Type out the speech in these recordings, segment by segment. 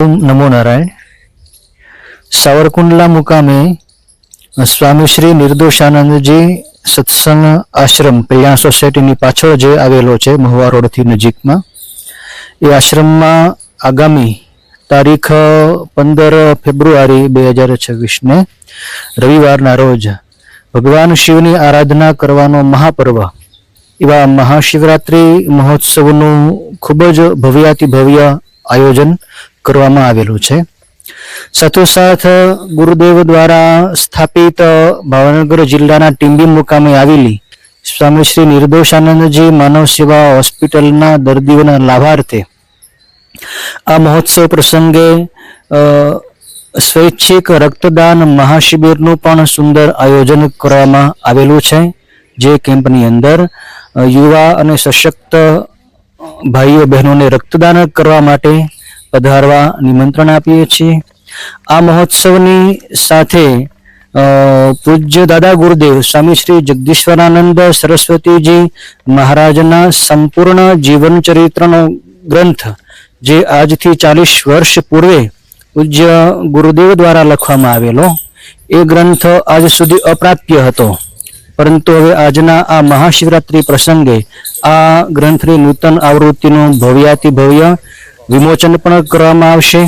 નમો નારાયણ. સાવરકુંડલા મુકામે સ્વામી શ્રી નિર્દોષાનંદજી સત્સંગ આશ્રમ કલ્યાણ સોસાયટીની પાછળ જે આવેલો છે, મહુવા રોડથી નજીકમાં, એ આશ્રમમાં આગામી તારીખ પંદર ફેબ્રુઆરી બે હજાર છવ્વીસને રવિવારના રોજ ભગવાન શિવની આરાધના કરવાનો મહાપર્વ, એવા મહાશિવરાત્રિ મહોત્સવનું ખૂબ જ ભવ્યાતિ ભવ્ય આયોજન કરવામાં આવેલું છે. સાથોસાથ ગુરુદેવ દ્વારા સ્થાપિત ભાવનગર જિલ્લાના ટીંબી મુકામે આવેલી સ્વામી શ્રી નિર્દોષાનંદજી માનવ સેવા હોસ્પિટલના દર્દીઓના લાભાર્થે આ મહોત્સવ પ્રસંગે સ્વૈચ્છિક રક્તદાન મહાશિબિરનું પણ સુંદર આયોજન કરવામાં આવેલું છે. જે કેમ્પની અંદર યુવા અને સશક્ત ભાઈઓ બહેનોને રક્તદાન કરવા માટે પધારવા નિમંત્રણ આપીએ છીએ. આ મહોત્સવની સાથે પૂજ્ય દાદા ગુરુદેવ, સ્વામી શ્રી જગદીશ્વરાનંદ સરસ્વતીજી મહારાજના સંપૂર્ણ જીવન ચરિત્રનો ગ્રંથ, જે આજથી ચાલીસ વર્ષ પૂર્વે પૂજ્ય ગુરુદેવ દ્વારા લખવામાં આવેલો, એ ગ્રંથ આજ સુધી અપ્રાપ્ય હતો. પરંતુ હવે આજના આ મહાશિવરાત્રિ પ્રસંગે આ ગ્રંથની નૂતન આવૃત્તિનું ભવ્યાતિ ભવ્ય વિમોચન પણ કરવામાં આવશે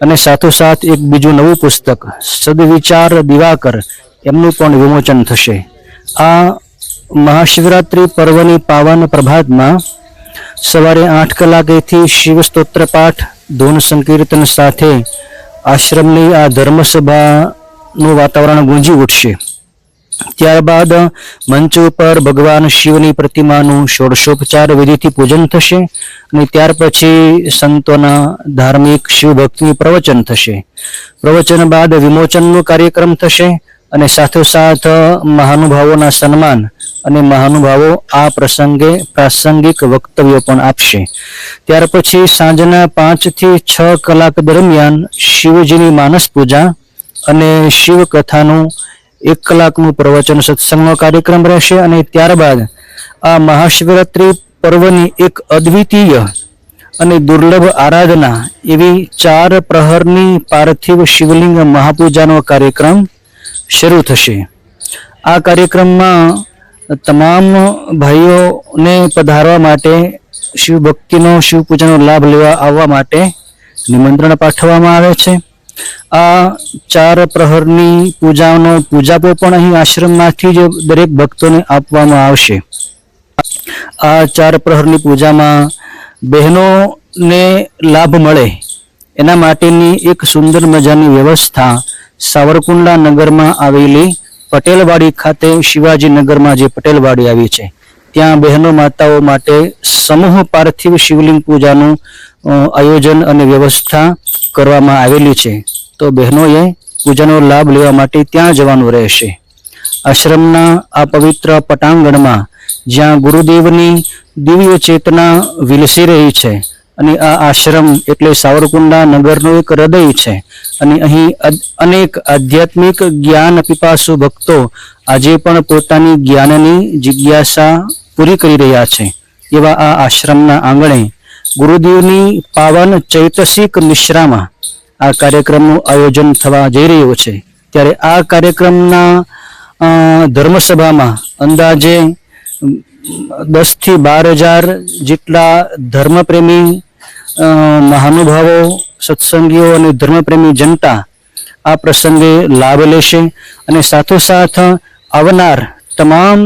અને સાથોસાથ એક બીજું નવું પુસ્તક, સદવિચાર દિવાકર, એમનું પણ વિમોચન થશે. આ મહાશિવરાત્રિ પર્વની પાવન પ્રભાતમાં સવારે આઠ કલાકેથી શિવ સ્તોત્ર પાઠ, ધૂન સંકીર્તન સાથે આશ્રમની આ ધર્મસભાનું વાતાવરણ ગુંજી ઉઠશે. ત્યારબાદ મંચ ઉપર ભગવાન શિવની પ્રતિમાનું ષોડશોપચાર વિધિથી પૂજન થશે અને ત્યાર પછી સંતોના ધાર્મિક શિવ ભક્તિનું પ્રવચન થશે. પ્રવચન બાદ વિમોચનનો કાર્યક્રમ થશે અને સાથોસાથ મહાનુભાવોના સન્માન અને મહાનુભાવો આ પ્રસંગે પ્રાસંગિક વક્તવ્યો પણ આપશે. ત્યાર પછી સાંજના પાંચથી છ કલાક દરમિયાન શિવજીની માનસ પૂજા અને શિવ કથાનું એક કલાકનું પ્રવચન સત્સંગનો કાર્યક્રમ રહેશે અને ત્યારબાદ આ મહાશિવરાત્રિ પર્વની એક અદ્વિતીય અને દુર્લભ આરાધના એવી ચાર પ્રહરની પાર્થિવ શિવલિંગ મહાપૂજાનો કાર્યક્રમ શરૂ થશે. આ કાર્યક્રમમાં તમામ ભાઈઓને પધારવા માટે શિવ ભક્તિનો શિવ પૂજાનો લાભ લેવા આવવા માટે નિમંત્રણ પાઠવવામાં આવે છે. આ ચાર પ્રહરની પૂજાનો પૂજાપો પણ અહીં આશ્રમમાંથી જ દરેક ભક્તોને આપવામાં આવશે. આ ચાર પ્રહરની પૂજામાં બહેનોને લાભ મળે. એના માટેની એક સુંદર મજાની વ્યવસ્થા સાવરકુંડલા નગરમાં આવેલી પટેલવાડી ખાતે શિવાજીનગરમાં જે પટેલવાડી આવી છે. ત્યાં બહેનો માતાઓ માટે સમૂહ પાર્થિવ શિવલિંગ પૂજાનું આયોજન અને વ્યવસ્થા કરવામાં આવેલી છે, તો બહેનોએ પૂજાનો લાભ લેવા માટે ત્યાં જવાનું રહેશે. આશ્રમના આ પવિત્ર પટાંગણમાં જ્યાં ગુરુદેવની દિવ્ય ચેતના વિલસી રહી છે અને આ આશ્રમ એટલે સાવરકુંડા નગરનું એક હૃદય છે અને અહીં અનેક આધ્યાત્મિક જ્ઞાન પીપાસુ ભક્તો આજે પણ પોતાની જ્ઞાનની જિજ્ઞાસા પૂરી કરી રહ્યા છે. એવા આ આશ્રમના આંગણે ગુરુદેવની પાવન ચૈતસિક મિશ્રામાં આ કાર્યક્રમનું આયોજન થવા જઈ રહ્યું છે. ત્યારે આ કાર્યક્રમના ધર્મસભામાં અંદાજે દસથી બાર હજાર જેટલા ધર્મપ્રેમી મહાનુભાવો, સત્સંગીઓ અને ધર્મપ્રેમી જનતા આ પ્રસંગે લાભ લેશે અને સાથોસાથ આવનાર તમામ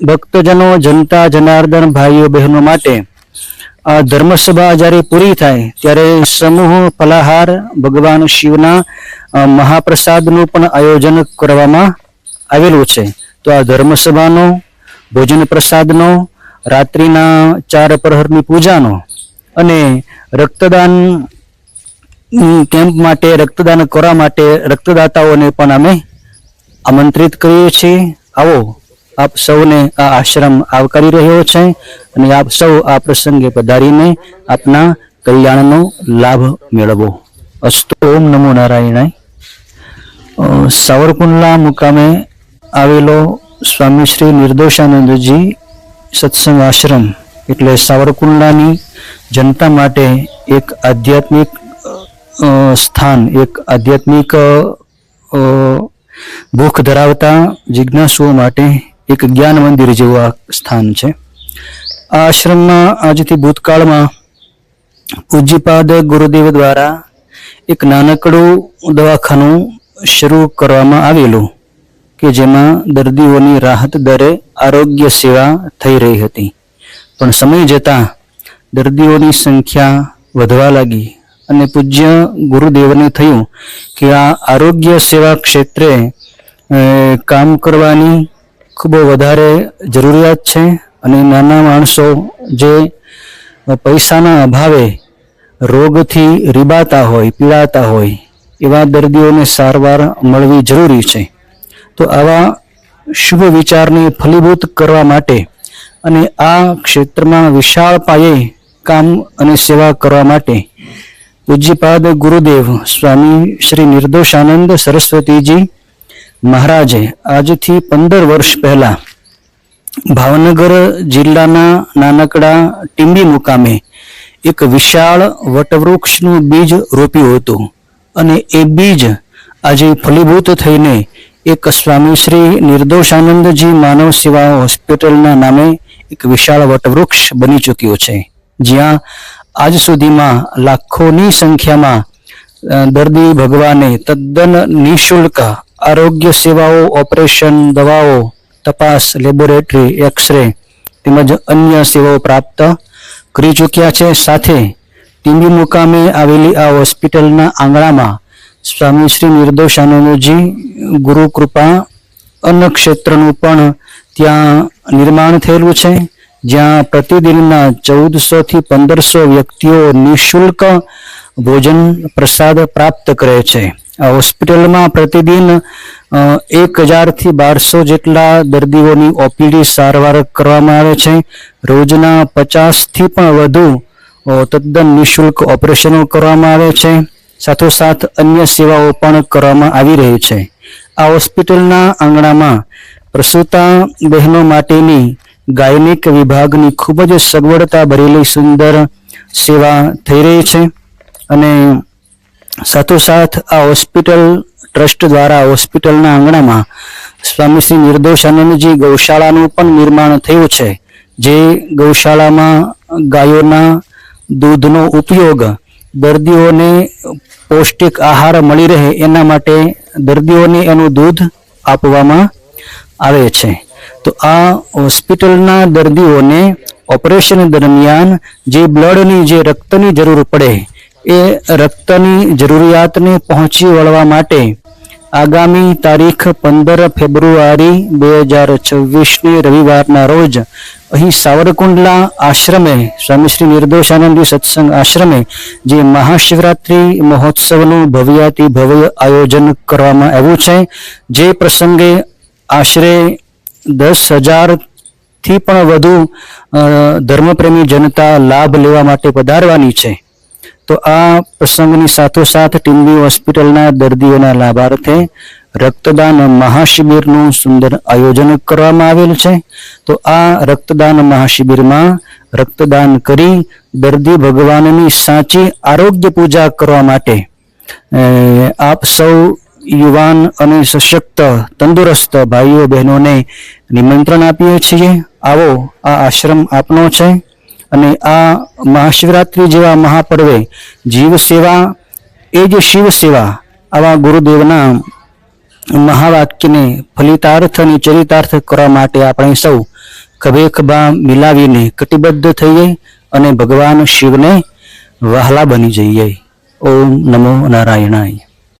ભક્તજનો, જનતા, જનાર્દન, ભાઈઓ, બહેનો માટે આ ધર્મસભા જ્યારે પૂરી થાય, ત્યારે સમૂહ ફલાહાર ભગવાન શિવના મહાપ્રસાદનું પણ આયોજન કરવામાં આવેલું છે. તો આ ધર્મસભાનો, ભોજન પ્રસાદનો, રાત્રિના ચાર પ્રહરની પૂજાનો અને રક્તદાન કેમ્પ માટે, રક્તદાન કરવા માટે રક્તદાતાઓને પણ અમે આમંત્રિત કરીએ છીએ. આવો. આપ સૌને આ આશ્રમ આવકારી રહ્યો છે અને આપ સૌ આ પ્રસંગે પધારીને આપના કલ્યાણનો લાભ મેળવો. અસ્તુ ઓમ નમો નારાયણાય. સાવરકુંડલા મુકામે આવેલો સ્વામી શ્રી નિર્દોષાનંદજી સત્સંગ આશ્રમ એટલે સાવરકુંડલાની જનતા માટે એક આધ્યાત્મિક સ્થાન, એક આધ્યાત્મિક ભૂખ ધરાવતા જિજ્ઞાસુઓ માટે એક જ્ઞાન મંદિર જેવું આ સ્થાન છે. આ આશ્રમમાં આજથી ભૂતકાળમાં પૂજ્યપાદ ગુરુદેવ દ્વારા એક નાનકડું દવાખાનું શરૂ કરવામાં આવેલું કે જેમાં દર્દીઓની રાહત દરે આરોગ્ય સેવા થઈ રહી હતી. પણ સમય જતાં દર્દીઓની સંખ્યા વધવા લાગી અને પૂજ્ય ગુરુદેવને થયું કે આ આરોગ્ય સેવા ક્ષેત્રે કામ કરવાની ખૂબ વધારે જરૂરિયાત છે અને નાના માણસો જે પૈસાના અભાવે રોગથી રીબાતા હોય, પીડાતા હોય, એવા દર્દીઓને સારવાર મળવી જરૂરી છે. તો આવા શુભ વિચારને ફલીભૂત કરવા માટે અને આ ક્ષેત્રમાં વિશાળ પાયે કામ અને સેવા કરવા માટે પૂજ્યપાદ ગુરુદેવ સ્વામી શ્રી નિર્દોષાનંદ સરસ્વતીજી મહારાજે આજથી પંદર વર્ષ પહેલા ભાવનગર જિલ્લાના નાનકડા ટીંબી મુકામે એક વિશાળ વટવૃક્ષનું બીજ રોપ્યું હતું અને એ બીજ આજે ફલીભૂત થઈને એક સ્વામી શ્રી નિર્દોષાનંદજી માનવ સેવા હોસ્પિટલના નામે એક વિશાળ વટવૃક્ષ બની ચૂક્યો છે. જ્યાં આજ સુધીમાં લાખોની સંખ્યામાં દર્દી ભગવાને તદ્દન નિઃશુલ્ક આરોગ્ય સેવાઓ, ઓપરેશન દવાઓ, તપાસ, લેબોરેટરી, એક્સરે તેમજ અન્ય સેવાઓ પ્રાપ્ત કરી ચૂક્યા છે. સાથે ટીંબી મુકામે આવેલી આ હોસ્પિટલના આંગણામાં સ્વામી શ્રી નિર્દોષાનંદજી ગુરુકૃપા અન્ન ક્ષેત્રનું પણ ત્યાં નિર્માણ થયેલું છે, જ્યાં પ્રતિદિનના ચૌદસો થી પંદરસો વ્યક્તિઓ નિઃશુલ્ક ભોજન પ્રસાદ પ્રાપ્ત કરે છે. હોસ્પિટલમાં પ્રતિદિન એક હજારથી બારસો જેટલા દર્દીઓની ઓપીડી સારવાર કરવામાં આવે છે. રોજના પચાસથી પણ વધુ તદ્દન નિઃશુલ્ક ઓપરેશનો કરવામાં આવે છે. સાથોસાથ અન્ય સેવાઓ પણ કરવામાં આવી રહી છે. આ હોસ્પિટલના આંગણામાં પ્રસૂતા બહેનો માટેની ગાયનિક વિભાગની ખૂબ જ સગવડતા ભરેલી સુંદર સેવા થઈ રહી છે અને સાથોસાથ આ હોસ્પિટલ ટ્રસ્ટ દ્વારા હોસ્પિટલના આંગણામાં સ્વામી શ્રી નિર્દોષાનંદજી ગૌશાળાનું પણ નિર્માણ થયું છે, જે ગૌશાળામાં ગાયોના દૂધનો ઉપયોગ દર્દીઓને પૌષ્ટિક આહાર મળી રહે એના માટે દર્દીઓને એનું દૂધ આપવામાં આવે છે. તો આ હોસ્પિટલના દર્દીઓને ઓપરેશન દરમિયાન જે બ્લડની જે રક્તની જરૂર પડે એ રક્તની જરૂરિયાતને પહોંચી વળવા માટે આગામી તારીખ પંદર ફેબ્રુઆરી બે હજાર છવ્વીસની રવિવારના રોજ અહીં સાવરકુંડલા આશ્રમે સ્વામી શ્રી નિર્દોષાનંદી સત્સંગ આશ્રમે જે મહાશિવરાત્રિ મહોત્સવનું ભવ્યાતિ ભવ્ય આયોજન કરવામાં આવ્યું છે, જે પ્રસંગે આશરે દસ હજારથી પણ વધુ ધર્મપ્રેમી જનતા લાભ લેવા માટે પધારવાની છે. તો આ પ્રસંગની સાથોસાથ ટીમ્બી હોસ્પિટલના દર્દીઓના લાભાર્થે રક્તદાન મહાશિબિરનું સુંદર આયોજન કરવામાં આવેલ છે. તો આ રક્તદાન મહાશિબિરમાં રક્તદાન કરી દર્દી ભગવાનની સાચી આરોગ્ય પૂજા કરવા માટે આપ સૌ યુવાન અને સશક્ત તંદુરસ્ત ભાઈઓ બહેનોને નિમંત્રણ આપીએ છીએ. આવો આ આશ્રમ આપનો છે. અને આ મહાશિવરાત્રિ જેવા મહાપર્વે જીવ સેવા એ જ શિવ સેવા આવા ગુરુદેવના મહાવાક્યને ફલિતાર્થ અને ચરિતાર્થ કરવા માટે આપણે સૌ ખભે ખભા મિલાવીને કટિબદ્ધ થઈએ અને ભગવાન શિવને વહાલા બની જઈએ. ઓમ નમો નારાયણાય.